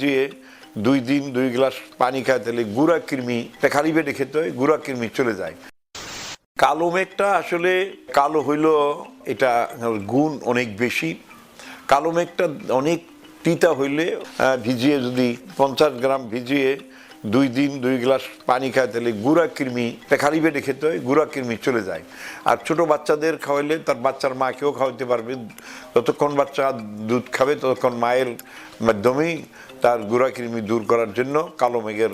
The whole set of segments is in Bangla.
জিয়ে দুই দিন, দুই গ্লাস পানি খায়, তাহলে গুড়া কৃমি খালি পেটে খেতে হয়, গুড়া কৃমি চলে যায়। কালো মেঘটা আসলে কালো হইল, এটা গুণ অনেক বেশি। কালো মেঘটা অনেক তিতা হইলে ভিজিয়ে যদি পঞ্চাশ গ্রাম ভিজিয়ে দুই দিন দুই গ্লাস পানি খায়, তাহলে গুড়া কৃমি খালি পেটে খেতে হয়, গুড়া কৃমি চলে যায়। আর ছোট বাচ্চাদের খাওয়াইলে তার বাচ্চার মাকেও খাওয়াতে পারবে। যতক্ষণ বাচ্চা দুধ খাবে, ততক্ষণ মায়ের মাধ্যমেই তার গুড়া কৃমি দূর করার জন্য কালো মেঘের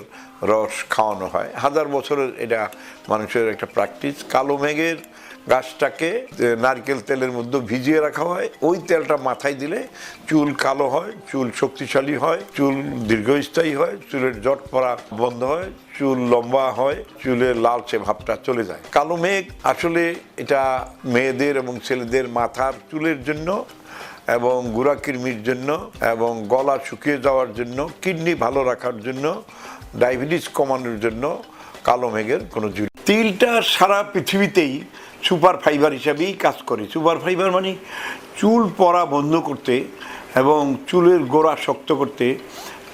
রস খাওয়ানো হয়। হাজার বছরের এটা মানুষের একটা প্র্যাকটিস। কালো মেঘের গাছটাকে নারকেল তেলের মধ্যে ভিজিয়ে রাখা হয়। ওই তেলটা মাথায় দিলে চুল কালো হয়, চুল শক্তিশালী হয়, চুল দীর্ঘস্থায়ী হয়, চুলের জট পড়া বন্ধ হয়, চুল লম্বা হয়, চুলের লালচে ভাবটা চলে যায়। কালো মেঘ আসলে এটা মেয়েদের এবং ছেলেদের মাথার চুলের জন্য এবং গুড়া কৃমির জন্য এবং গলা শুকিয়ে যাওয়ার জন্য, কিডনি ভালো রাখার জন্য, ডায়াবেটিস কমানোর জন্য কালো মেঘের কোনো জুড়ি তিলটা সারা পৃথিবীতেই সুপার ফাইবার হিসাবেই কাজ করে। সুপার ফাইবার মানে চুল পড়া বন্ধ করতে এবং চুলের গোড়া শক্ত করতে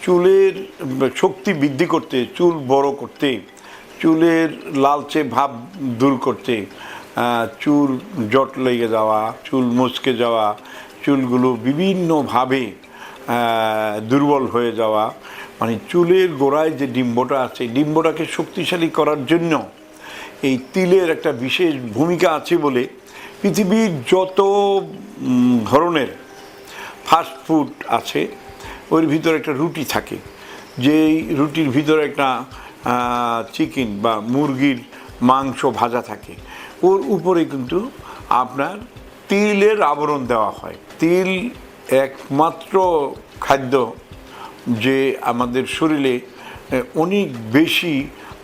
চুলের শক্তি বৃদ্ধি করতে, চুল বড় করতে, চুলের লালচে ভাব দূর করতে চুল জট লেগে যাওয়া, চুল মুচকে যাওয়া, চুলগুলো বিভিন্নভাবে দুর্বল হয়ে যাওয়া মানে চুলের গোড়ায় যে ডিম্বটা আছে, ডিম্বটাকে শক্তিশালী করার জন্য এই তিলের একটা বিশেষ ভূমিকা আছে বলে পৃথিবীর যত ধরনের ফাস্ট ফুড আছে ওর ভিতরে একটা রুটি থাকে। যেই রুটির ভিতরে একটা চিকেন বা মুরগির মাংস ভাজা থাকে। ওর উপরে কিন্তু আপনার তিলের আবরণ দেওয়া হয়। তিল একমাত্র খাদ্য যে আমাদের শরীরে অনেক বেশি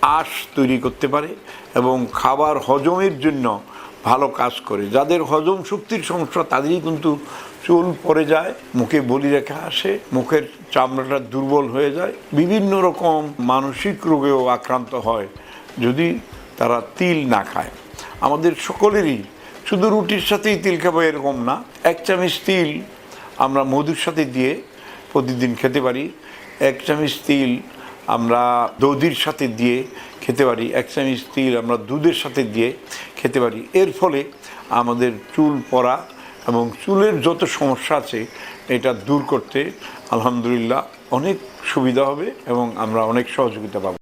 আঁশ তৈরি করতে পারে এবং খাবার হজমের জন্য ভালো কাজ করে। যাদের হজম শক্তির সমস্যা, তাদেরই কিন্তু চুল পড়ে যায়, মুখে বলি রেখা আসে, মুখের চামড়াটা দুর্বল হয়ে যায়। বিভিন্ন রকম মানসিক রোগেও আক্রান্ত হয় যদি তারা তিল না খায়। আমাদের সকলেরই শুধু রুটির সাথেই তিল খাব এরকম না। এক চামচ তিল আমরা মধুর সাথে দিয়ে প্রতিদিন খেতে পারি। এক চামচ তিল আমরা দধির সাথে দিয়ে খেতে পারি, এক চামচ তিল আমরা দুধের সাথে দিয়ে খেতে পারি। এর ফলে আমাদের চুল পড়া এবং চুলের যত সমস্যা আছে, এটা দূর করতে আলহামদুলিল্লাহ অনেক সুবিধা হবে এবং আমরা অনেক সহযোগিতা পাবো।